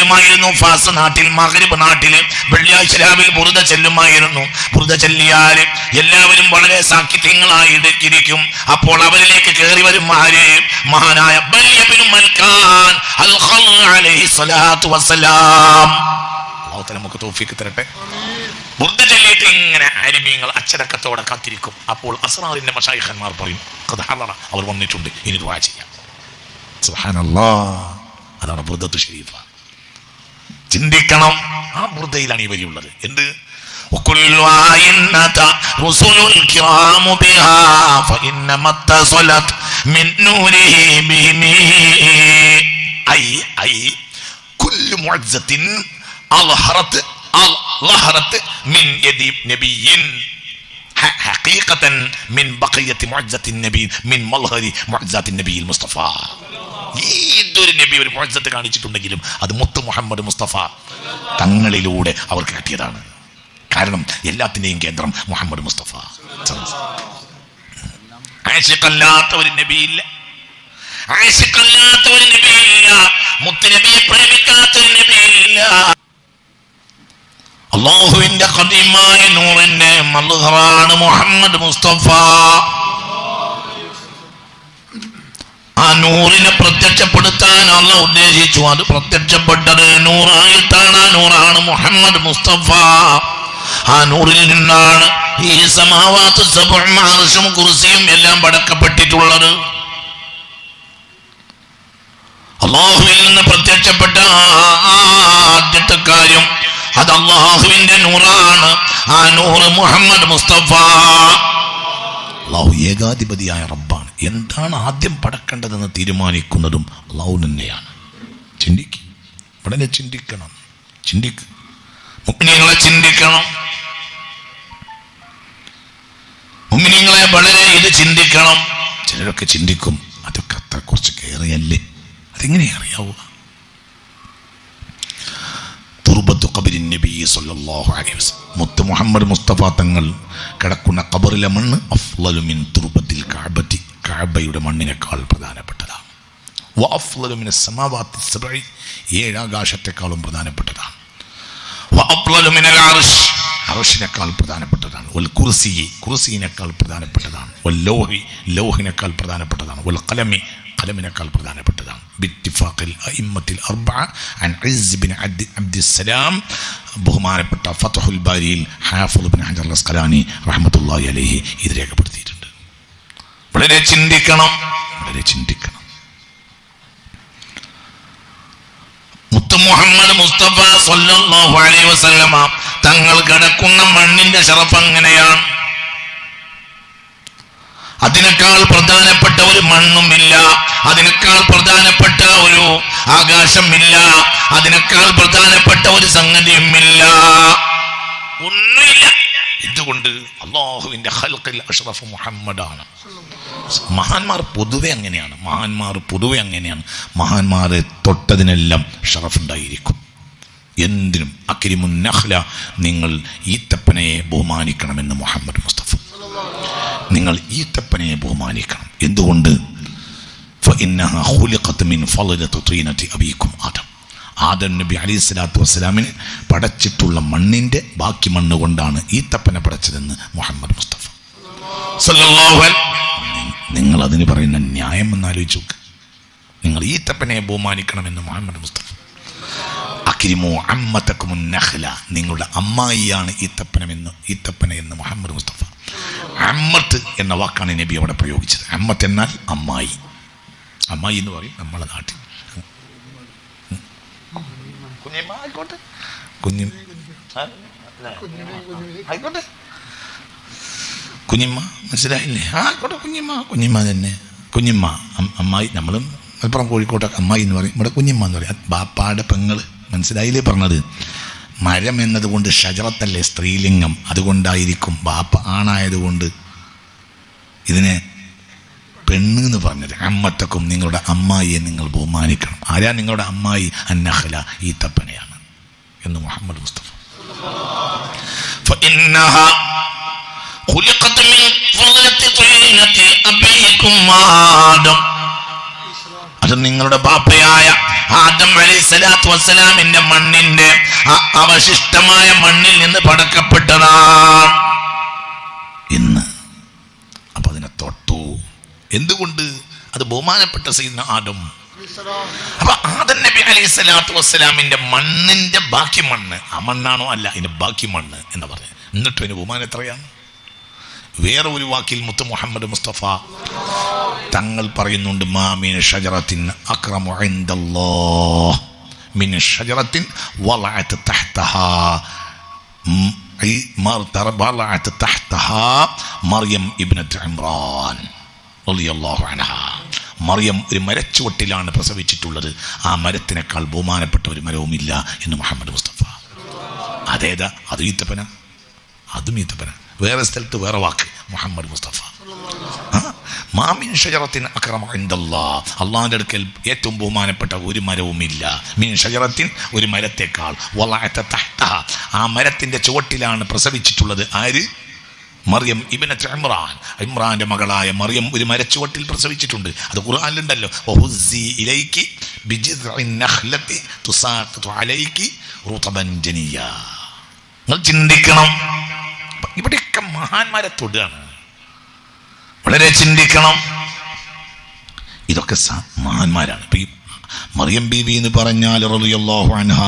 ചെല്ലുമായിരുന്നു. ഫാസ് നാട്ടിൽ മഹരിബ് നാട്ടിൽ വെള്ളിയാഴ്ച രാവിലെ ബുറുദ ചെല്ലുമായിരുന്നു. ബുറുദ ചെല്ലിയാൽ എല്ലാവരും വളരെ സാക്കിത്യങ്ങളായി ഇരിക്കും അപ്പോൾ അവരിലേക്ക് കയറി വരും ആര്? മഹാനായ നമുക്ക് തോഫിക്ക് തരട്ടെ. ബുദ്ധ ചൊല്ലിയിട്ട് ഇങ്ങനെ ആരിമീങ്ങൾ അച്ചടക്കത്തോടെ കാത്തിരിക്കും. അപ്പോൾ അസറാറിന്റെ മഷായിഖന്മാർ പറയും "ഖദ് ഹളറ." അവർ വന്നിട്ടുണ്ട്. ഇനി ദുആ ചെയ്യാം. സുബ്ഹാനല്ലാ. അതാണ് ബുദ്ധത്ത് ഷരീഫ. ചിന്തിക്കണം ആ ബുദ്ധയിലാണ് ഈ വരിയുള്ളത് എന്ത് وكل آينة رسل الكرام بها فإنما اتصلت من نوره بهم أي أي كل معجزة أظهرت ظهرت من يد نبي ح- حقيقة من بقية معجزة النبي من مظهر معجزات النبي المصطفى ഏതൊരു നബി ഒരു മുഴജത്ത് കാണിച്ചിട്ടുണ്ടെങ്കിലും അത് മുത്ത് മുഹമ്മദ് മുസ്തഫ തങ്ങളിലൂടെ അവർക്ക് കിട്ടിയതാണ്. കാരണം എല്ലാത്തിന്റെയും കേന്ദ്രം മുഹമ്മദ് മുസ്തഫ. ഒരു ഒരു പ്രേമിക്കാത്ത ഒരു അള്ളാഹുവിന്റെ കദിമായ നൂറിന്റെ മൽഹറാണ് മുഹമ്മദ് മുസ്തഫ. നൂറിനെ പ്രത്യക്ഷപ്പെടുത്താൻ അല്ല ഉദ്ദേശിച്ചു. അത് പ്രത്യക്ഷപ്പെട്ടത് നൂറായിട്ടാണ്. ആ നൂറാണ് മുഹമ്മദ് മുസ്തഫ. ആ നൂറിൽ നിന്നാണ് ഈ സമാവാത്ത് സബും കുർസിയും എല്ലാം പടക്കപ്പെട്ടിട്ടുള്ളത്. അള്ളാഹുവിൽ നിന്ന് പ്രത്യക്ഷപ്പെട്ട ആദ്യത്തെ കാര്യം അത് അള്ളാഹുവിന്റെ നൂറാണ്. ആ നൂറ് മുഹമ്മദ് മുസ്തഫ. അള്ളാഹു ഏകാധിപതിയായ റബ്ബാണ്. എന്താണ് ആദ്യം പടക്കേണ്ടതെന്ന് തീരുമാനിക്കുന്നതും അള്ളാഹു തന്നെയാണ്. ചിന്തിക്ക്. വളരെ ചിന്തിക്കണം. ചിന്തിക്ക്. മുഗ്നികളെ ചിന്തിക്കണം. മുഗ്നിങ്ങളെ വളരെ ഇത് ചിന്തിക്കണം. ചിലരൊക്കെ ചിന്തിക്കും അതൊക്കെ അത്ര കുറച്ച് കയറിയല്ലേ? അതെങ്ങനെ അറിയാവുക തുർബത്തു ഖബരിൻ നബി സല്ലല്ലാഹു അലൈഹി വസല്ലം മുത്ത് മുഹമ്മദ് മുസ്തഫ തങ്ങൾ കിടക്കുന്ന ഖബറിലെ മണ്ണ് അഫ്ളലു മിൻ തുർബത്തിൽ കഅബത്തി കഅബയുടെ മണ്ണിനേക്കാൾ പ്രധാനപ്പെട്ടതാണ്. വ അഫ്ളലു മിൻ സമാവാത്തി സബഇ ഏഴാകാശത്തെക്കാളും പ്രധാനപ്പെട്ടതാണ്. വ അഫ്ളലു മിനൽ അർശ് അർശിനേക്കാൾ പ്രധാനപ്പെട്ടതാണ്. വൽ കുർസി കുർസിയിനേക്കാൾ പ്രധാനപ്പെട്ടതാണ്. വൽ ലൗഹി ലൗഹിനേക്കാൾ പ്രധാനപ്പെട്ടതാണ്. വൽ ഖലമി കലമിനേക്കാൾ പ്രധാനപ്പെട്ടതാണ്. ബിറ്റിഫാഖിൽ ഇമ്മത്തിൽ അർബ ആൻഡ് ഇസ്ബിൻ അബ്ദുസലാം ബഹുമാനപ്പെട്ട ഫത്തഹുൽ ബാരിയിൽ ഹാഫുബിൻ ഹജർ അസ്കലാനി റഹമത്തുല്ലാഹി അലഹി ഇത് രേഖപ്പെടുത്തിയിട്ടുണ്ട്. വളരെ ചിന്തിക്കണം വളരെ ചിന്തിക്കണം. മുഹമ്മദ് മുസ്തഫ സല്ലല്ലാഹു അലൈഹി വസല്ലമ തങ്ങൾ കിടക്കുന്ന മണ്ണിന്റെ ചെറുപ്പം അങ്ങനെയാണ്. അതിനേക്കാൾ പ്രധാനപ്പെട്ട ഒരു മണ്ണുമില്ല അതിനേക്കാൾ പ്രധാനപ്പെട്ട ഒരു ആകാശമില്ല. അതിനേക്കാൾ പ്രധാനപ്പെട്ട ഒരു സംഗതിയുമില്ല ഒന്നുമില്ല. ഇതുകൊണ്ട് അള്ളാഹുവിന്റെ ഹൽക്കിൽ അഷ്റഫ് മുഹമ്മദാണ്. മഹാന്മാർ പൊതുവെ അങ്ങനെയാണ്. മഹാന്മാർ പൊതുവെ അങ്ങനെയാണ്. മഹാന്മാരെ തൊട്ടതിനെല്ലാം ഷറഫ് ഉണ്ടായിരിക്കും. എന്തിനും അക്രിമുൻ നഹ്ല നിങ്ങൾ ഈത്തപ്പനയെ ബഹുമാനിക്കണമെന്ന് മുഹമ്മദ് മുസ്തഫ നിങ്ങൾ ഈ തപ്പനെ ബഹുമാനിക്കണം. എന്തുകൊണ്ട്? ആദം. നബി അലി സ്വലാത്തു വസ്സലാമിന് പടച്ചിട്ടുള്ള മണ്ണിന്റെ ബാക്കി മണ്ണ് കൊണ്ടാണ് ഈ തപ്പനെ പടച്ചതെന്ന് മുഹമ്മദ് മുസ്തഫ. നിങ്ങൾ അതിന് പറയുന്ന ന്യായം എന്നാലോചിച്ചു നിങ്ങൾ ഈ തപ്പനെ ബഹുമാനിക്കണമെന്ന് മുഹമ്മദ് മുസ്തഫ. അക്കിരിമോ അമ്മത്തക്കുമുൻ നഹ്ല. നിങ്ങളുടെ അമ്മായിയാണ് ഈത്തപ്പനമെന്ന് ഈത്തപ്പന എന്ന് മുഹമ്മദ് മുസ്തഫ. അമ്മത്ത് എന്ന വാക്കാണ് നബി അവിടെ പ്രയോഗിച്ചത്. അമ്മത്ത് എന്നാൽ അമ്മായി. അമ്മായി എന്ന് പറയും നമ്മളെ നാട്ടിൽ. കുഞ്ഞിമ്മ ആയിക്കോട്ടെ. കുഞ്ഞി ആ, അല്ലേ? ആയിക്കോട്ടെ. കുഞ്ഞിമ്മ മനസ്സിലായില്ലേ? ആയിക്കോട്ടെ കുഞ്ഞിമ്മ. കുഞ്ഞിമ്മ തന്നെ. കുഞ്ഞിമ്മ അമ്മായി. നമ്മളും മലപ്പുറം കോഴിക്കോട്ടെ അമ്മായി എന്ന് പറയും. ഇവിടെ കുഞ്ഞിമ്മ എന്ന് പറയും. ബാപ്പാടെ പെങ്ങൾ. മനസ്സിലായില്ലേ പറഞ്ഞത് മരം എന്നതുകൊണ്ട് ഷജറത്തല്ലേ സ്ത്രീലിംഗം അതുകൊണ്ടായിരിക്കും ബാപ്പ ആണായതുകൊണ്ട് ഇതിനെ പെണ്ണ് എന്ന് പറഞ്ഞത് അമ്മത്തക്കും നിങ്ങളുടെ അമ്മായിയെ നിങ്ങൾ ബഹുമാനിക്കണം ആരാ നിങ്ങളുടെ അമ്മായി അന്നഹല ഈ തപ്പനയാണ് എന്ന് മുഹമ്മദ് മുസ്തഫ فإنها خلقت من فضلة طينة أبيكم آدم അത് നിങ്ങളുടെ ബാപ്പയായ ആദം അലി സലാത്തു വസ്സലാമിന്റെ മണ്ണിന്റെ അവശിഷ്ടമായ മണ്ണിൽ നിന്ന് പടക്കപ്പെട്ടതാണ് ഇന്ന്. അപ്പൊ അതിനെ തൊട്ടു. എന്തുകൊണ്ട്? അത് ബഹുമാനപ്പെട്ട സീന ആദം. അപ്പൊ ആദം നബി അലൈഹി സ്വലാത്തു വസ്സലാമിന്റെ മണ്ണിന്റെ ബാക്കി മണ്ണ്. ആ മണ്ണാണോ അല്ല അതിന്റെ ബാക്കി മണ്ണ് എന്ന് പറഞ്ഞു എന്നിട്ടും അതിന് ബഹുമാനം എത്രയാണ്? വേറെ ഒരു വാക്കിൽ മുത്ത് മുഹമ്മദ് മുസ്തഫ തങ്ങൾ പറയുന്നുണ്ട് മാമിൻ ഷജറത്തിൻ മിൻ ഷജറത്തിൻ മറിയം ഇബ്നത്ത് മറിയം ഒരു മരച്ചുവട്ടിലാണ് പ്രസവിച്ചിട്ടുള്ളത്. ആ മരത്തിനേക്കാൾ ബഹുമാനപ്പെട്ട ഒരു മരവുമില്ല എന്ന് മുഹമ്മദ് മുസ്തഫ. അതേതാ? അതും ഈത്തപ്പന. അതും ഈത്തപ്പന. വേറെ സ്ഥലത്ത് വേറെ വാക്ക്. മുഹമ്മദ് മുസ്തഫ? മാമിൻ ഷജറത്തിൻ അക്രമ അള്ളാഹിന്റെ അടുക്കൽ ഏറ്റവും ബഹുമാനപ്പെട്ട ഒരു മരവുമില്ല മീൻ ഷജറത്തിൻ ഒരു മരത്തെക്കാൾ. തഹ്തഹ. ആ മരത്തിന്റെ ചുവട്ടിലാണ് പ്രസവിച്ചിട്ടുള്ളത്. ആര്? മറിയം ഇബനത്ത് ഇമ്രാൻ. ഇമ്രാന്റെ മകളായ മറിയം ഒരു മരച്ചുവട്ടിൽ പ്രസവിച്ചിട്ടുണ്ട്. അത് ഖുർആാനിലുണ്ടല്ലോ. ഇലൈക്ക് നിങ്ങൾ ചിന്തിക്കണം. ഇവിടെയൊക്കെ മഹാന്മാരെ തൊടുകയാണ്. വളരെ ചിന്തിക്കണം. ഇതൊക്കെ മഹാന്മാരാണ്. ഇപ്പൊ ഈ മറിയം ബീവി എന്ന് പറഞ്ഞാൽ റളിയല്ലാഹു അൻഹ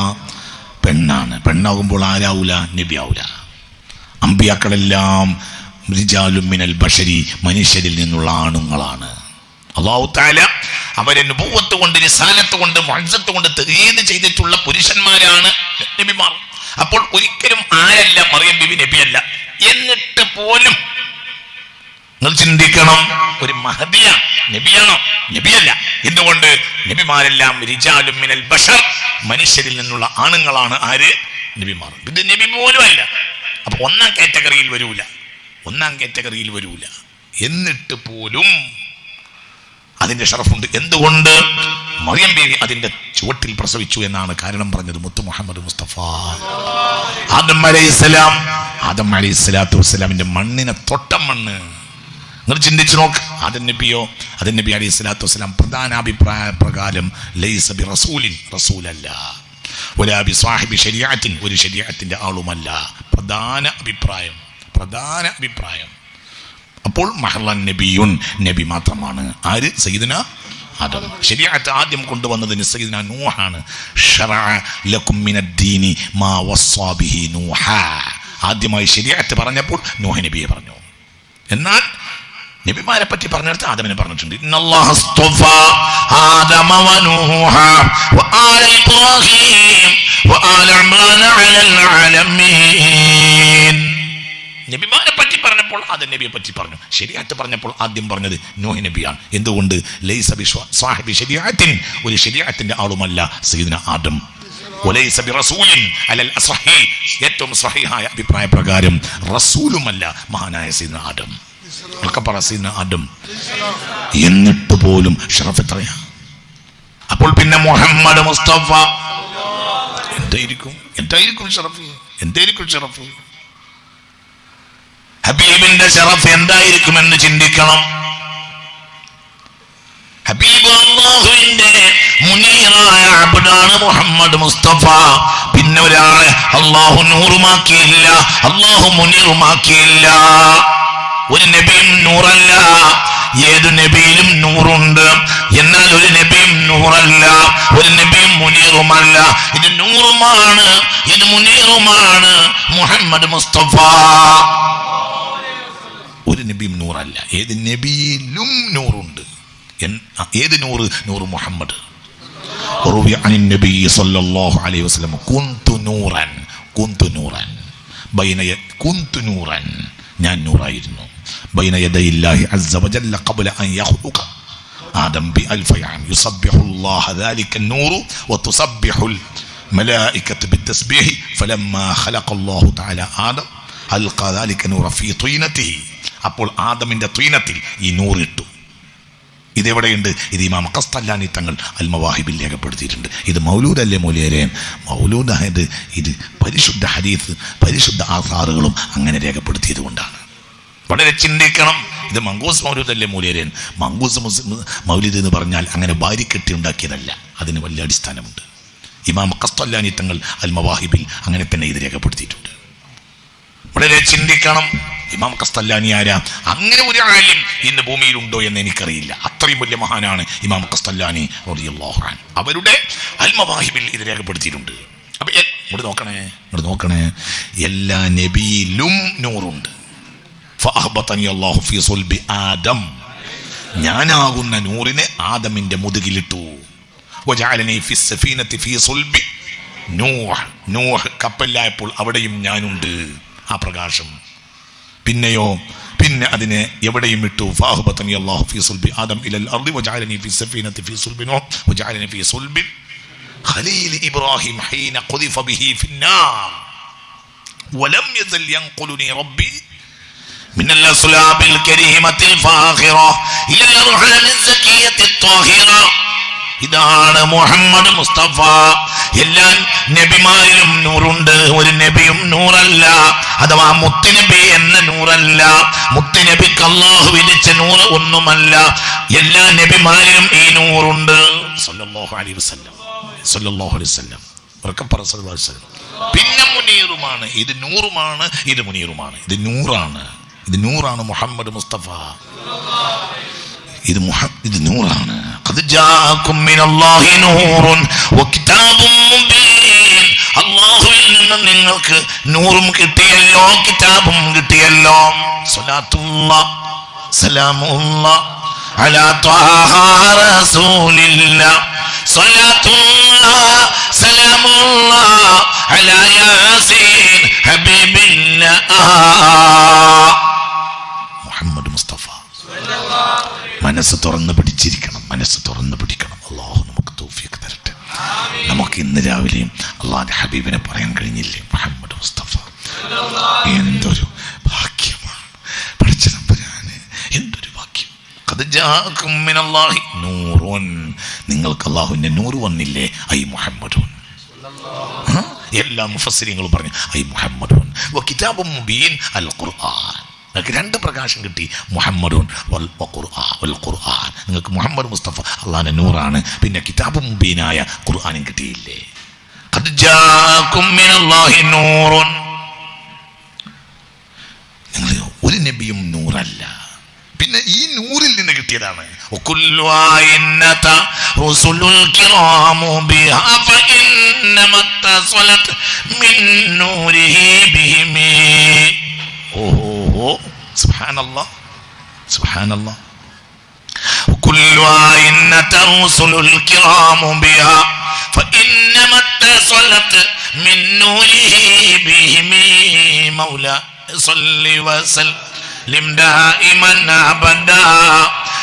പെണ്ണാണ്. പെണ്ണാകുമ്പോൾ ആരാവൂല? നബിയാവൂല. അമ്പിയാക്കളെല്ലാം മിനൽ ബഷരി മനുഷ്യരിൽ നിന്നുള്ള ആണുങ്ങളാണ്. അള്ളാഹു താല അവരെ നുപൂവത്ത് കൊണ്ട് നിസാനത്ത് കൊണ്ട് മത്സത്ത് കൊണ്ട് തെറിയത് ചെയ്തിട്ടുള്ള പുരുഷന്മാരാണ് നബിമാർ. അപ്പോൾ ഒരിക്കലും ആരല്ല മറിയം ബിബി നബിയല്ല. എന്നിട്ട് പോലും നിങ്ങൾ ചിന്തിക്കണം ഒരു മഹദിയ നബിയാണോ? നബിയല്ല. എന്തുകൊണ്ട്? നബിമാരെല്ലാം റിജാലും മിനൽ ബഷർ മനുഷ്യരിൽ നിന്നുള്ള ആണുങ്ങളാണ് ആര്? നബിമാർ. ഇത് നബി പോലും അല്ല. അപ്പൊ ഒന്നാം കാറ്റഗറിയിൽ വരൂല. ഒന്നാം കാറ്റഗറിയിൽ വരൂല. എന്നിട്ട് പോലും അതിന്റെ ഷറഫുണ്ട്. എന്തുകൊണ്ട്? മറിയം ബീവി അതിന്റെ ചുവട്ടിൽ പ്രസവിച്ചു എന്നാണ് കാരണം പറഞ്ഞത് മുത്തു മുഹമ്മദ് മുസ്തഫ. ആദം അലൈഹിസ്സലാം ആദം അലൈഹി സ്വലാത്തു വസ്സലാമിന്റെ മണ്ണിനെ തൊട്ട മണ്ണ്. നിങ്ങൾ ചിന്തിച്ചു നോക്ക്. ആദം നബിയോ ആദം നബി അലൈഹി സ്വലാത്തു വസ്സലാം പ്രധാന അഭിപ്രായ പ്രകാരം ലൈസ ബി റസൂലിൻ റസൂലല്ല. ഒലാബി സാഹിബി ശരിയാറ്റിൻ ഒരു ശരിയാറ്റിന്റെ ആളുമല്ല. പ്രധാന അഭിപ്രായം പ്രധാന അഭിപ്രായം. അപ്പോൾ മഹ്ലൻ നബിയുൻ നബി മാത്രമാണ്. ആര്? സയ്യിദിന ആദം. ശരിയായിട്ട് ആദ്യം കൊണ്ടുവന്നത് സയ്യിദിന നൂഹാണ്. ആദ്യമായി ശരിയായിട്ട് പറഞ്ഞപ്പോൾ നൂഹ നബിയെ പറഞ്ഞു. എന്നാൽ നബിമാരെ പറ്റി പറഞ്ഞെടുത്ത് ആദമിനെ പറഞ്ഞിട്ടുണ്ട്. നബിമാരെ പറഞ്ഞപ്പോൾ ആദ്യം നബിയെ പറ്റി പറഞ്ഞു. ശരിയാറ്റ് പറഞ്ഞപ്പോൾ ആദ്യം പറഞ്ഞത് നോഹി നബിയാണ്. എന്തുകൊണ്ട്? ലൈസ ബിശ്വ- സാഹിബി ശരിയാറ്റിൻ ഒരു ശരിയാറ്റിന്റെ ആളുമല്ല സീദിന ആദം. ഏറ്റവും സഹിഹായ അഭിപ്രായ പ്രകാരം റസൂലുമല്ല മഹാനായ സീന ആദം. പറ സീന ആദം എന്നിട്ട് പോലും ഷറഫ് എത്രയാ? അപ്പോൾ പിന്നെ മുഹമ്മദ് മുസ്തഫ. എന്തായിരിക്കും? എന്തായിരിക്കും ഷറഫ്? എന്തായിരിക്കും ഷറഫ്? ഹബീബിന്റെ ഷറഫ് എന്തായിരിക്കുമെന്ന് ചിന്തിക്കണം. ഹബീബ് അള്ളാഹുവിന്റെ മുനീറായ അബ്ദാണ് മുഹമ്മദ് മുസ്തഫ. പിന്നെ ഒരാളെ അള്ളാഹു നൂറുമാക്കിയില്ല അള്ളാഹു മുനീറുമാക്കിയില്ല. ഒരു നബിയും നൂറല്ല ഏത് നബിയിലും നൂറുണ്ട്. എന്നാൽ ഒരു നബിയും നൂറല്ല ഒരു നബിയും മുനീറുമല്ല. ഇത് നൂറുമാണ് ഇത് മുനീറുമാണ് മുഹമ്മദ് മുസ്തഫ. ഒരു നബിയും നൂറല്ല ഏത് നബിയിലും നൂറുണ്ട് എൻ- ആ, ഏത് നൂറ് നൂറ് മുഹമ്മദ് وروي عن النبي صلى الله عليه وسلم كنت نورا كنت نورا بين ي... كنت نورا ഞാൻ നൂറായിരുന്നു بين يدي الله عز وجل قبل أن يخلق آدم بألف عام يسبح الله ذلك النور وتسبح الملائكة بالتسبيح فلما خلق الله تعالى آدم ألقى ذلك النور في طينته അപ്പോൾ ആദമിന്റെ ത്വീനത്തിൽ ഈ നൂറിട്ടു. ഇതെവിടെയുണ്ട്? ഇത് ഇമാം കസ്തല്ലാനി തങ്ങൾ അൽമവാഹിബിൽ രേഖപ്പെടുത്തിയിട്ടുണ്ട്. ഇത് മൗലൂദല്ലേ മൗലിയരെ മൗലൂദായത് ഇത് പരിശുദ്ധ ഹദീസ് പരിശുദ്ധ ആസാറുകളും അങ്ങനെ രേഖപ്പെടുത്തിയത് കൊണ്ടാണ്. വളരെ ചിന്തിക്കണം. ഇത് മങ്കൂസ് മൗലൂദല്ലേ മൂലിയരേൻ മങ്കൂസ് മൗലിദ് എന്ന് പറഞ്ഞാൽ അങ്ങനെ വാരിക്കെട്ടി ഉണ്ടാക്കിയതല്ല. അതിന് വലിയ അടിസ്ഥാനമുണ്ട്. ഇമാം കസ്തല്ലാനി തങ്ങൾ അൽമവാഹിബിൽ അങ്ങനെ തന്നെ ഇത് രേഖപ്പെടുത്തിയിട്ടുണ്ട്. വളരെ ചിന്തിക്കണം. ഇമാം കസ്തല്ലാനി ആരാ? അങ്ങനെ ഒരു ആലിം ഇന്ന് ഭൂമിയിലുണ്ടോ എന്ന് എനിക്കറിയില്ല. അത്രയും വലിയ മഹാനാണ് ഇമാം കസ്തല്ലാനി റളിയല്ലാഹു അൻഹു. അവരുടെ അൽമവാഹിബിൽ ഇത് രേഖപ്പെടുത്തിയിട്ടുണ്ട്. അപ്പൊ ഇവിടെ നോക്കണേ ഇവിടെ നോക്കണേ. എല്ലാ നബിയിലും നൂറുണ്ട്. ആദം. ഞാനാകുന്ന നൂറിനെ ആദമിന്റെ മുതുകിലിട്ടു. നൂഹ്. നൂഹ് കപ്പലിലായപ്പോൾ അവിടെയും ഞാനുണ്ട്. ആ പ്രകാശം. പിന്നെയോ പിന്നെ അതിനെ എവിടെയും ഇട്ടു ഫാഹുബത്തനി അല്ലാഹു ഫീ സുൽബി ആദം ഇലൽ അർദി വജഅലനി ഫി സഫീനത്തി ഫീ സുൽബി നൂഹ് വജഅലനി ഫീ സുൽബി ഖലീൽ ഇബ്രാഹിം ഹീന ഖുദിഫ ബിഹി ഫിന്നാർ ولم يزل ينقلني ربي من الأصلاب الكريمة الفاخرة إلى الأرحام الزكية الطاهرة ഇതാണ് മുഹമ്മദ് മുസ്തഫ. എല്ലാ നബിമാരിലും നൂറുണ്ട്. ഒരു നബിയും നൂറല്ല. അഥവാ മുത്തുനബി എന്ന നൂറല്ല. മുത്തുനബിക്ക് അള്ളാഹു വിധിച്ച നൂറ് ഒന്നുമല്ല. എല്ലാ നബിമാരിലും ഈ നൂറുണ്ട്. പിന്നെ മുനീറുമാണ്. ഇത് നൂറുമാണ് ഇത് മുനീറുമാണ്. ഇത് നൂറാണ്. ഇത് നൂറാണ് മുഹമ്മദ് മുസ്തഫ. ഇത് മുഹ- ഇത് നൂറാണ്. قد جاءكم من الله نور وكتاب مبين അള്ളാഹുവിൽ നിന്ന് നിങ്ങൾക്ക് നൂറും കിട്ടിയല്ലോ കിതാബും കിട്ടിയല്ലോ സ്വലാത്തുള്ള സലാമുള്ള على طه رسول الله صلاة الله سلام الله على മനസ്സ് തുറന്ന് പിടിച്ചിരിക്കണം. മനസ്സ് തുറന്ന് പിടിക്കണം. അള്ളാഹു നമുക്ക് തോഫിയൊക്കെ തരട്ടെ. നമുക്ക് ഇന്ന് രാവിലെയും അള്ളാഹ് ഹബീബിനെ പറയാൻ കഴിഞ്ഞില്ലേ? മുഹമ്മദ് മുസ്തഫ. എന്തൊരു ഭാഗ്യമാണ്. പഠിച്ച നമ്പരാന് എന്തൊരു ഭാഗ്യം. നിങ്ങൾക്ക് അള്ളാഹുവിന്റെ നൂറ് വന്നില്ലേ? ഐ മുഹമ്മദ്? എല്ലാ മുഫസരിയങ്ങളും പറഞ്ഞു ഐ മുഹമ്മദ് കിതാബും മുബീൻ അൽ ഖുർആൻ. നിങ്ങൾക്ക് രണ്ട് പ്രകാശം കിട്ടി. മുഹമ്മദുൻ വൽ ഖുർആൻ നിങ്ങൾക്ക് മുഹമ്മദ് മുസ്തഫ അള്ളാഹാന്റെ നൂറാണ്. പിന്നെ കിതാബ് മുബീനായ ഖുർആാനും കിട്ടിയില്ലേ? നിങ്ങൾ ഒരു നബിയും നൂറല്ല. പിന്നെ ഈ നൂറിൽ നിന്ന് കിട്ടിയതാണ്. ബിഹിമീ هو سبحان الله سبحان الله كل عين ترسل الكرام بها فإنما اتصلت من نوره بهم مولى صل وسلم دائما أبدا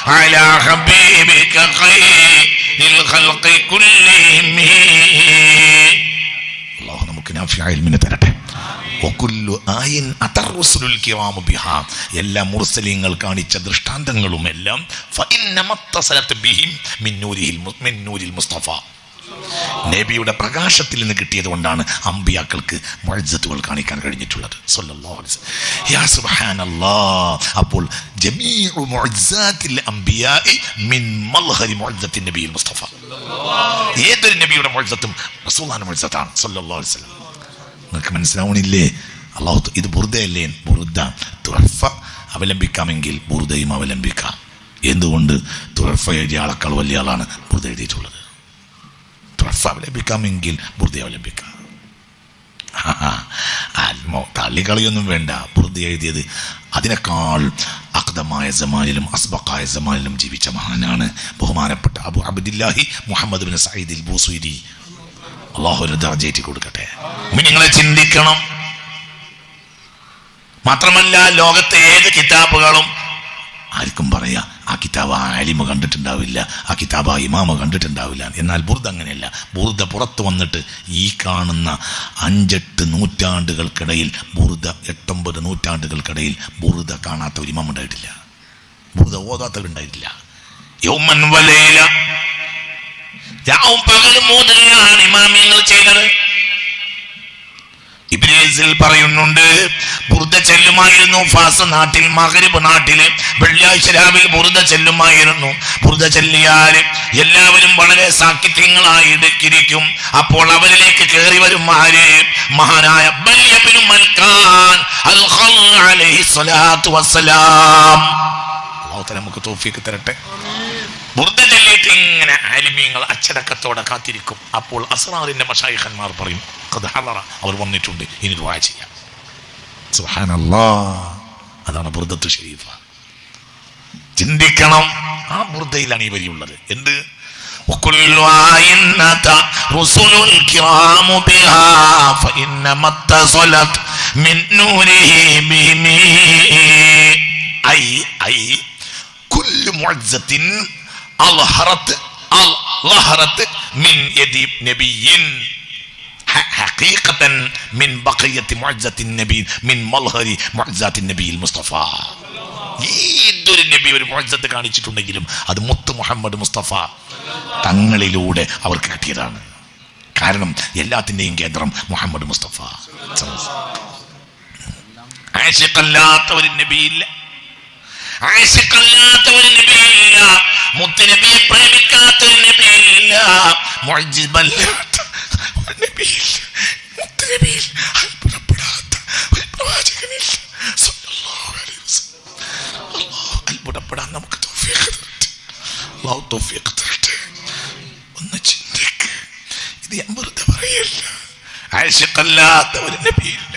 على حبيبك خير الخلق كلهم. اللهم ممكن في علم تربيه എല്ലാ മുർസലിങ്ങൾ കാണിച്ച ദൃഷ്ടാന്തങ്ങളും എല്ലാം മുസ്തഫ. നബിയുടെ പ്രകാശത്തിൽ നിന്ന് കിട്ടിയത് കൊണ്ടാണ് അമ്പിയാക്കൾക്ക് മുഴജത്തുകൾ കാണിക്കാൻ കഴിഞ്ഞിട്ടുള്ളത്. അപ്പോൾ ഏതൊരു നബിയുടെ വസല്ലം. നിങ്ങൾക്ക് മനസ്സിലാവണില്ലേ? അള്ളാഹു ഇത് ബുറുദയല്ലേ ബുറുദ തുറഫ അവലംബിക്കാമെങ്കിൽ ബുറുദയും അവലംബിക്കാം. എന്തുകൊണ്ട്? തുറഫ എഴുതിയ ആളെക്കാൾ വലിയ ആളാണ് ബുറുദ എഴുതിയിട്ടുള്ളത്. തുറഫ അവലംബിക്കാമെങ്കിൽ ബുറുദ അവലംബിക്കാം. ആത്മോ തള്ളിക്കളിയൊന്നും വേണ്ട. ബുറുദ എഴുതിയത് അതിനേക്കാൾ അക്തമായ ജമാലിലും അസ്ബക്കായ ജമാലിലും ജീവിച്ച മഹാനാണ് ബഹുമാനപ്പെട്ട Abu Abdillahi Muhammad bin Sayyid Busiri അള്ളാഹു ഒരു ദർജയേറ്റി കൊടുക്കട്ടെ. നിങ്ങളെ ചിന്തിക്കണം. മാത്രമല്ല ലോകത്തെ ഏത് കിതാബുകളും ആർക്കും പറയാ ആ കിതാബ് ആ അലിമ കണ്ടിട്ടുണ്ടാവില്ല ആ കിതാബ് ആ ഇമാമ കണ്ടിട്ടുണ്ടാവില്ല. എന്നാൽ ബുർദ അങ്ങനെയല്ല. ബുർദ പുറത്ത് വന്നിട്ട് ഈ കാണുന്ന അഞ്ചെട്ട് നൂറ്റാണ്ടുകൾക്കിടയിൽ ബുർദ എട്ടൊമ്പത് നൂറ്റാണ്ടുകൾക്കിടയിൽ ബുർദ കാണാത്ത ഒരു ഇമാമുണ്ടായിട്ടില്ല. ബുർദ ഓതാത്തവരുണ്ടായിട്ടില്ല. യൗമൻ വലയില പകലും മൂന്നിലാണ് ഇമാമിയങ്ങൾ ചെയ്തത്. ഇബ്നീ ഹദീസിൽ പറയുന്നുണ്ട് ബുറുദ ചെല്ലുമായിരുന്നു ഫാസ് നാട്ടിൽ മകരിബ് നാട്ടിൽ വെള്ളിയാഴ്ച രാവിലെ ബുറുദ ചെല്ലുമായിരുന്നു. ബുറുദ ചെല്ലിയാൽ എല്ലാവരും വളരെ സാക്കിത്യങ്ങളായി ഇരിക്കും അപ്പോൾ അവരിലേക്ക് കയറി വരും ആര്? മഹാനായ നമുക്ക് തോഫിക്ക് തരട്ടെ. ബുർദ ചൊല്ലിയിട്ട് ഇങ്ങനെ ആലിമ്യങ്ങൾ അച്ചടക്കത്തോടെ കാത്തിരിക്കും അപ്പോൾ അസ്രാറിന്റെ മഷായിഖന്മാർ പറയും "ഖദ് ഹളറ." അവർ വന്നിട്ടുണ്ട് ഇനി ദുആ ചെയ്യാം സുബ്ഹാനല്ലാ അതാണ് ബുർദത്തു ഷരീഫ ചിന്തിക്കണം ആ ബുർദയിലാണ് ഈ വരിയുള്ളത് എന്ത് وكل آينة رسل الكرام بها فإنما اتصلت من نوره بهم أي أي كل معزة അൽഹറത്ത് കാണിച്ചിട്ടുണ്ടെങ്കിലും അത് മുത്ത് മുഹമ്മദ് മുസ്തഫ തങ്ങളിലൂടെ അവർക്ക് കിട്ടിയതാണ്. കാരണം എല്ലാത്തിന്റെയും കേന്ദ്രം മുഹമ്മദ് മുസ്തഫ. ആശിക്കല്ലാത്ത ഒരു നബിയില്ല ആശിക്കല്ലാത്ത ഒരു മുത്തുനബിയിൽ അത്ഭുതപ്പെടാത്ത ഒരു പ്രവാചകനില്ല അത്ഭുതപ്പെടാൻ നമുക്ക് അല്ലാഹു തൗഫീഖ് തരട്ടെ. ഒന്ന് ചിന്തിക്ക്. ഇത് ഞാൻ പറയല്ല ആശിക്കല്ലാത്ത ഒരു നബിയില്ല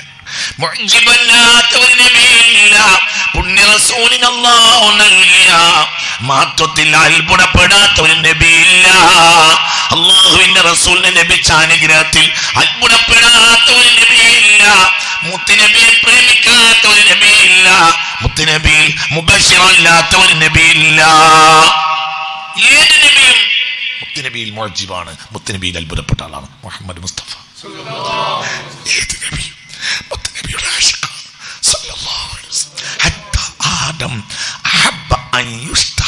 മഹത്വത്തിൽ അത്ഭുതപ്പെടാത്ത അത്ഭുതപ്പെട്ട ആളാണ് മുഹമ്മദ് മുസ്തഫ. ഏത് നബിയും?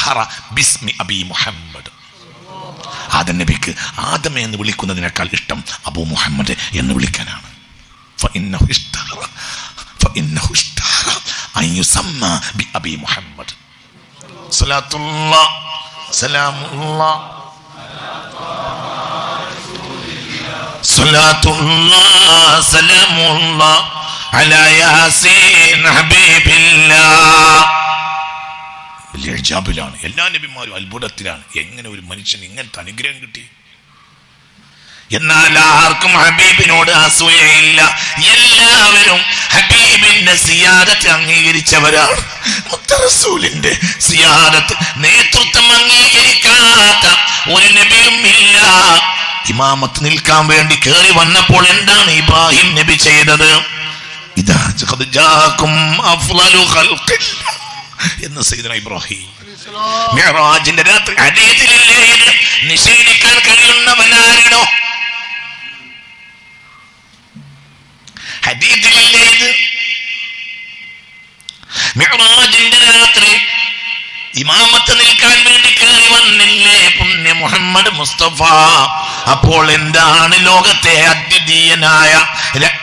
യുഷ്തഹറ ബിസ്മി അബി മുഹമ്മദ് ആദം നബിക്ക് ആദം എന്ന് വിളിക്കുന്നതിനേക്കാൾ ഇഷ്ടം അബൂ മുഹമ്മദ് എന്ന് വിളിക്കാനാണ് فإنه اشتهر فإنه اشتهر أن يسمى بأبي محمد صلاة الله سلام الله صلاة الله سلام الله على ياسين حبيب الله വലിയ എല്ലാ നബിമാരും അത്ഭുതത്തിലാണ്. എങ്ങനെ ഒരു മനുഷ്യൻ ഇങ്ങനത്തെ അനുഗ്രഹം കിട്ടി? എന്നാൽ ആർക്കും ഹബീബിനോട് അസൂയയില്ല എല്ലാവരും ഹബീബിന്റെ സിയാദത്ത് അംഗീകരിച്ചവരാണ്. മുത്തറസൂലിന്റെ സിയാദത്ത് നേതൃത്വം അംഗീകരിക്കാത്ത ഒരു നബിയും ഇല്ല. ഇമാമത്ത് നിൽക്കാൻ വേണ്ടി കയറി വന്നപ്പോൾ എന്താണ് ഇബ്രാഹിം നബി ചെയ്തത്? ഇതാ എന്ന് സൈദന ഇബ്രാഹിം. മെഹറാജിന്റെ രാത്രി ഹദീസിലില്ലേ എന്ന് നിഷേധിക്കാൻ കഴിയുന്നവനാരണോ? ഹദീസിലില്ലേ രാത്രി ഇമാമത്ത് നിൽക്കാൻ വേണ്ടി കയറി വന്നില്ലേ പുണ്യ മുഹമ്മദ് മുസ്തഫ? അപ്പോൾ എന്താണ് ലോകത്തെ അദ്വിതീയനായ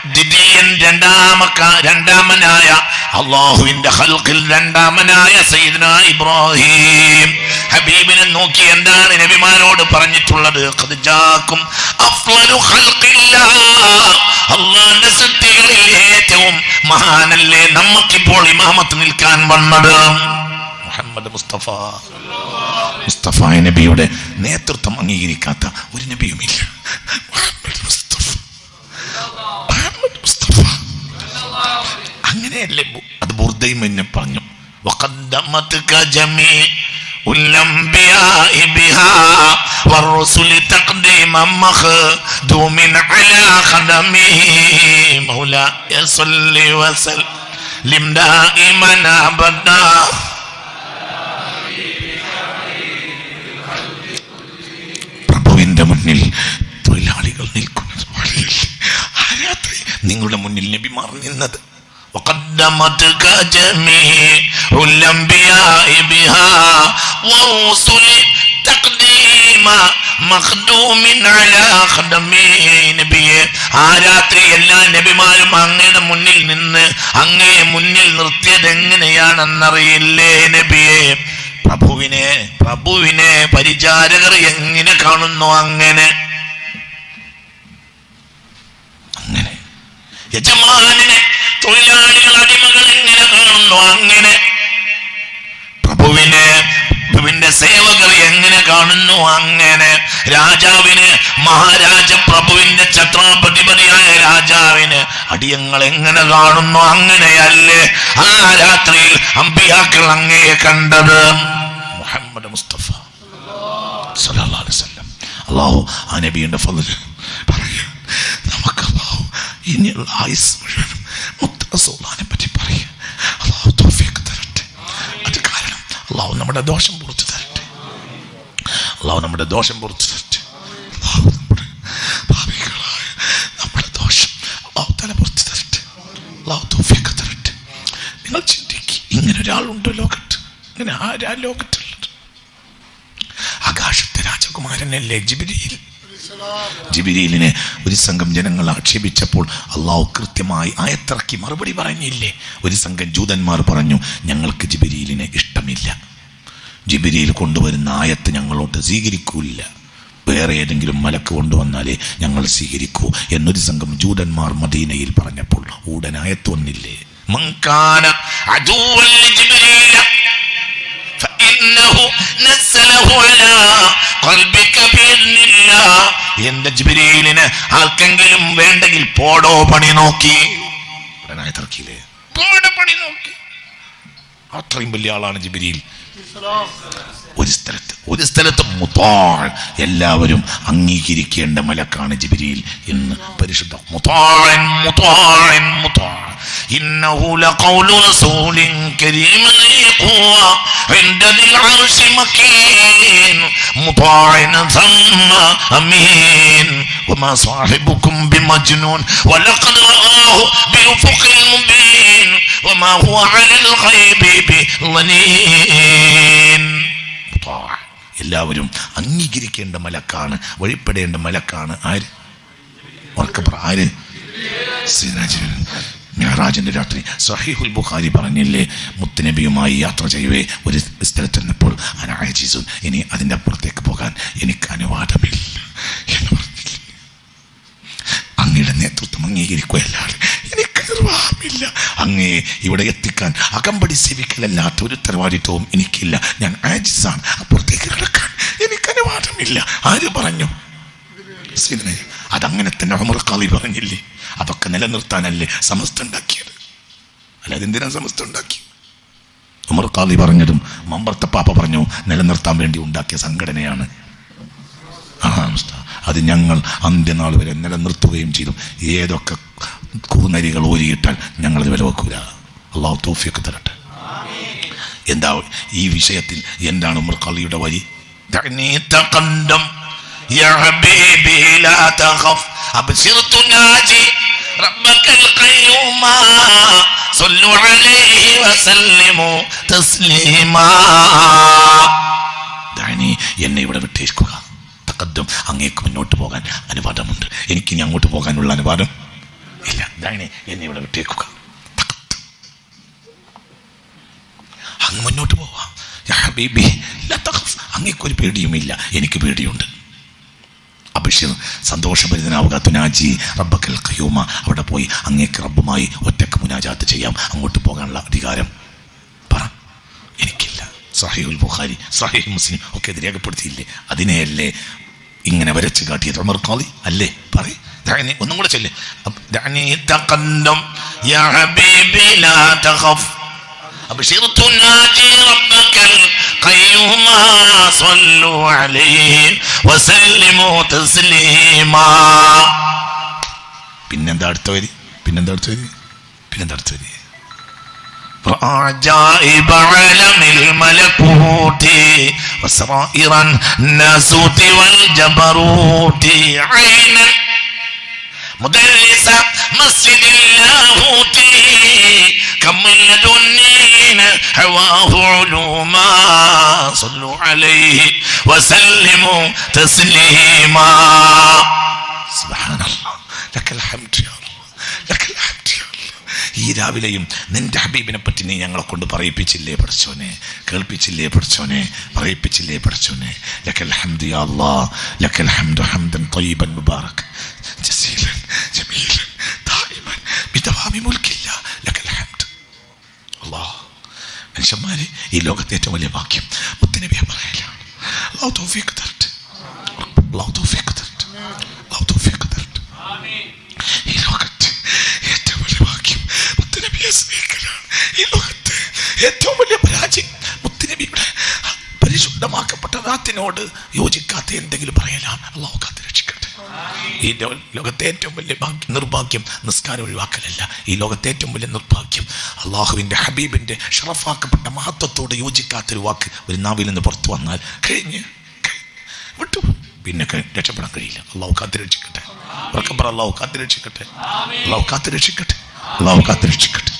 ദ്വിതീയൻ രണ്ടാമക്ക രണ്ടാമനായ അള്ളാഹുവിന്റെ ഹൽക്കിൽ രണ്ടാമനായ സയ്യിദ്ന ഇബ്രാഹിം. ഹബീബിനെ നോക്കി എന്താണ് നബിമാരോട് പറഞ്ഞിട്ടുള്ളത്? ഖദ് ജാക്കും അഫ്ളലു ഖൽഖില്ലാ. അള്ളാന്റെ സൃഷ്ടികളിൽ ഏറ്റവും മഹാനല്ലേ നമുക്കിപ്പോൾ ഇമാമത്ത് നിൽക്കാൻ വന്നത്? മുഹമ്മദ് മുസ്തഫ. മുസ്തഫ നബിയുടെ നേതൃത്വം അംഗീകരിക്കാത്ത ഒരു നബിയുമില്ല. മുസ്തഫ. മുസ്തഫ. അങ്ങനെയല്ലേ അത് ബുർദൈ എന്നെ പറഞ്ഞു. പ്രഭുവിന്റെ മുന്നിൽ തൊഴിലാളികൾ നിൽക്കുന്നത് നിങ്ങളുടെ മുന്നിൽ നബിമാർ നിന്നത്? وقدمتك جميع الأنبياء بها والرسل تقديما مخدوم على خدمه നബിയെ ആ രാത്രി എല്ലാ നബിമാരും അങ്ങയുടെ മുന്നിൽ നിന്ന് അങ്ങയെ മുന്നിൽ നിർത്തിയത് എങ്ങനെയാണെന്നറിയില്ലേ നബിയെ പ്രഭുവിനെ പ്രഭുവിനെ പരിചാരകർ എങ്ങനെ കാണുന്നു അങ്ങനെ അങ്ങനെ യജമാനെ തൊഴിലാളികൾ അടിമകൾ എങ്ങനെ കാണുന്നു അങ്ങനെ. പ്രഭുവിനെ പ്രഭുവിന്റെ സേവകർ എങ്ങനെ കാണുന്നു അങ്ങനെ. രാജാവിന് മഹാരാജ പ്രഭുവിന്റെ ഛത്രാപതിപതിയായ രാജാവിന് അടിയങ്ങൾ എങ്ങനെ കാണുന്നു അങ്ങനെയല്ലേ? ആ രാത്രിയിൽ അമ്പിയാക്കൾ അങ്ങയെ കണ്ടത്. മുഹമ്മദ് മുസ്തഫ അള്ളാഹു ആ നബിയുടെ ഫലം പറയാ. നമുക്ക് അള്ളാഹു ഇനിയുള്ള ആയുസ് മുഴുവൻ മുത്തറസൂലാനെ പറ്റി പറയുക തരട്ടെ. അത് കാരണം അള്ളാഹു നമ്മുടെ ദോഷം പുറത്തു തരട്ടെ. അള്ളാഹു നമ്മുടെ ദോഷം പുറത്തു തരട്ടെ. നമ്മുടെ നമ്മുടെ ദോഷം തല തരട്ടെ. നിങ്ങൾ ലോകത്ത്. ആരാ ആകാശത്തെ രാജകുമാരനെ ജിബിരിയിൽ ജിബിരിയിലിനെ ഒരു സംഘം ജനങ്ങൾ ആക്ഷേപിച്ചപ്പോൾ അള്ളാഹു കൃത്യമായി ആയത്തിറക്കി മറുപടി പറഞ്ഞില്ലേ ഒരു സംഘം ജൂതന്മാർ പറഞ്ഞു ഞങ്ങൾക്ക് ജിബിരിയിലിനെ ഇഷ്ടമില്ല. ജിബിരിയിൽ കൊണ്ടുവരുന്ന ആയത്ത് ഞങ്ങളോട്ട് സ്വീകരിക്കൂല വേറെ ഏതെങ്കിലും മലക്ക് കൊണ്ടുവന്നാലേ ഞങ്ങൾ സ്വീകരിക്കൂ. എന്നൊരു സംഘം ജൂതന്മാർ മദീനയിൽ പറഞ്ഞപ്പോൾ ഉടൻ ആയത്ത് വന്നില്ലേ മങ്കാന فإنه نزله على قلبك بإذن الله എന്റെ ജിബിരിയിലിന് ആർക്കെങ്കിലും വേണ്ടെങ്കിൽ പോടോ പണി നോക്കി ഉടനായി തർക്കിയില്ലേ പോടോ പണി നോക്കി അത്രയും വലിയ ആളാണ് ജിബിരിയിൽ ഒരു സ്ഥലത്ത് ഒരു സ്ഥലത്ത് മുത്താൾ എല്ലാവരും അംഗീകരിക്കേണ്ട മലക്കാണ് ജിബിരിയിൽ എന്ന് പരിശുദ്ധ മുത്താഴൻ മുത്താഴൻ മുത്താൾ إنه لقول رسول كريم ذي قوة عند ذي العرش مكين مطاع ثم أمين وما صاحبكم بمجنون ولقد رآه بأفق المبين وما هو على الغيب بظنين മുത്താഅ. എല്ലാവരും അംഗീകരിക്കേണ്ട മലക്കാണ് വഴിപ്പെടേണ്ട മലക്കാണ് ആര് ഉറക്കപ്പുറ ആര് മെഹറാജിന്റെ രാത്രി സഹീഹുൽ ബുഖാരി പറഞ്ഞില്ലേ മുത്തുനബിയുമായി യാത്ര ചെയ്യവേ ഒരു സ്ഥലത്തെന്നപ്പോൾ അനായജീസുൻ ഇനി അതിന്റെ അപ്പുറത്തേക്ക് പോകാൻ എനിക്ക് അനുവാദമില്ല. എന്ന് പറഞ്ഞില്ലേ. അങ്ങയുടെ നേതൃത്വം അംഗീകരിക്കുകയല്ലാതെ എനിക്ക് നിർവാഹമില്ല അങ്ങേ ഇവിടെ എത്തിക്കാൻ അകമ്പടി സേവിക്കലല്ലാത്ത ഒരു ഉത്തരവാദിത്വവും എനിക്കില്ല. ഞാൻ ആജിസാണ് അപ്പുറത്തേക്ക് കിടക്കാൻ എനിക്ക് അനുവാദമില്ല. ആര് പറഞ്ഞു? സീദനെ അതങ്ങനെ തന്നെ ഉമർ ഖാളി പറഞ്ഞില്ലേ? അതൊക്കെ നിലനിർത്താനല്ലേ സമസ്ത ഉണ്ടാക്കിയത് അല്ലാതെ എന്തിനാ സമസ്ത ഉണ്ടാക്കി ഉമർ ഖാളി പറഞ്ഞതും മമ്പർത്തപ്പാപ്പ പറഞ്ഞു നിലനിർത്താൻ വേണ്ടി ഉണ്ടാക്കിയ സംഘടനയാണ്. ആ അത് ഞങ്ങൾ അന്ത്യനാൾ വരെ നിലനിർത്തുകയും ചെയ്തു. ഏതൊക്കെ കൂനരികൾ ഊരിയിട്ടാൽ ഞങ്ങളത് വില വെക്കൂല അള്ളാഹു തോഫിയൊക്കെ തരട്ടെ. എന്താ ഈ വിഷയത്തിൽ എന്താണ് ഉമർ ഖാളിയുടെ വഴി? തകണ്ടം يا حبيبي لا تخف أبصر تناجي ربك القيوم صلوا عليه وسلموا تسليما ദാനി എന്നെ ഇവിടെ വിട്ടേക്കുക തക്കദ്ദം അങ്ങേക്ക് മുന്നോട്ട് പോകാൻ അനുവാദമുണ്ട് എനിക്ക് ഇനി അങ്ങോട്ട് പോകാനുള്ള അനുവാദം ഇല്ല ദാനി എന്നെ ഇവിടെ വിട്ടേക്കുക തക്കദ്ദം. അങ്ങ് മുന്നോട്ട് പോവാം യാ ഹബീബി ലാ തഖഫ്. അങ്ങേക്കൊരു പേടിയുമില്ല എനിക്ക് പേടിയുണ്ട് അബിഷിർ സന്തോഷഭരിതനാവുക തുനാജി. റബ്ബക്കൽ ഖയൂമ അവിടെ പോയി അങ്ങേക്ക് റബ്ബുമായി ഒറ്റയ്ക്ക് മുനാജാത്ത് ചെയ്യാം. അങ്ങോട്ട് പോകാനുള്ള അധികാരം പറ. എനിക്കില്ല. സഹീഹുൽ ബുഖാരി സഹീഹ് മുസ്ലിം ഒക്കെ ഇത് രേഖപ്പെടുത്തിയില്ലേ? അതിനെയല്ലേ ഇങ്ങനെ വരച്ച് കാട്ടിയത് ഉമർ ഖാലി അല്ലേ? പറയും. ഒന്നും കൂടെ ചൊല്ല്. അബ് ദഅനി തഖദ്ദം യാ ഹബീബി ലാ തഖഫ് أبشر تناجي ربك القيوم صلوا عليه وسلموا تسليما പിന്നെന്താ അടുത്ത വരി പിന്നെന്താ അടുത്ത വരി പിന്നെന്താ അടുത്ത വരി عجائب عالم الملكوت وسرائر الناسوت والجبروت عينا مدرس مسجد اللاهوت كم من لدنين حواه علوما صلوا عليه وسلموا تسليما. سبحان الله. لك الحمد يا الله. لك الحمد يا الله. ഈ രാവിലെയും നിന്റെ ഹബീബിനെ പറ്റി നീ ഞങ്ങളെ കൊണ്ട് പറയിപ്പിച്ചില്ലേ പഠിച്ചോനെ? കേൾപ്പിച്ചില്ലേ പഠിച്ചോനെ? പറയിപ്പിച്ചില്ലേ പഠിച്ചോനെ? ലക്കൽ ഹംദ് യാ അല്ലാ ലക്കൽ ഹംദു ഹംദൻ ത്വയ്യിബൻ മുബാറക്. ജസീല മനുഷ്യന്മാരെ ഈ ലോകത്തെ ഏറ്റവും വലിയ വാക്യം മുത്തനബിയെ പറയലാണ്. ഈ ഏറ്റവും വലിയ സ്നേഹിക്കലാണ്. ഈ ഏറ്റവും വലിയ പരാജയം മുത്തുനബിയുടെ പരിശുദ്ധമാക്കപ്പെട്ട നാത്തിനോട് യോജിക്കാത്ത എന്തെങ്കിലും പറയലാണ്. അള്ളാഹു കാത്ത് രക്ഷിക്കട്ടെ ഈ ലോകത്തെ ഏറ്റവും വലിയ ഭാഗ്യം നിർഭാഗ്യം നിസ്കാരം ഒഴിവാക്കലല്ല. ഈ ലോകത്തെ ഏറ്റവും വലിയ നിർഭാഗ്യം. അള്ളാഹുവിന്റെ ഹബീബിന്റെ ഷറഫാക്കപ്പെട്ട മഹത്വത്തോട് യോജിക്കാത്തൊരു വാക്ക് ഒരു നാവിൽ നിന്ന് പുറത്തു വന്നാൽ കഴിഞ്ഞ് വിട്ടു. പിന്നെ രക്ഷപ്പെടാൻ കഴിയില്ല. അള്ളാഹു കാത്ത് രക്ഷിക്കട്ടെ ഉറക്കം പറ അള്ളാഹു കാത്ത് രക്ഷിക്കട്ടെ അള്ളാഹു കാത്തി രക്ഷിക്കട്ടെ അള്ളാഹു കാത്തി രക്ഷിക്കട്ടെ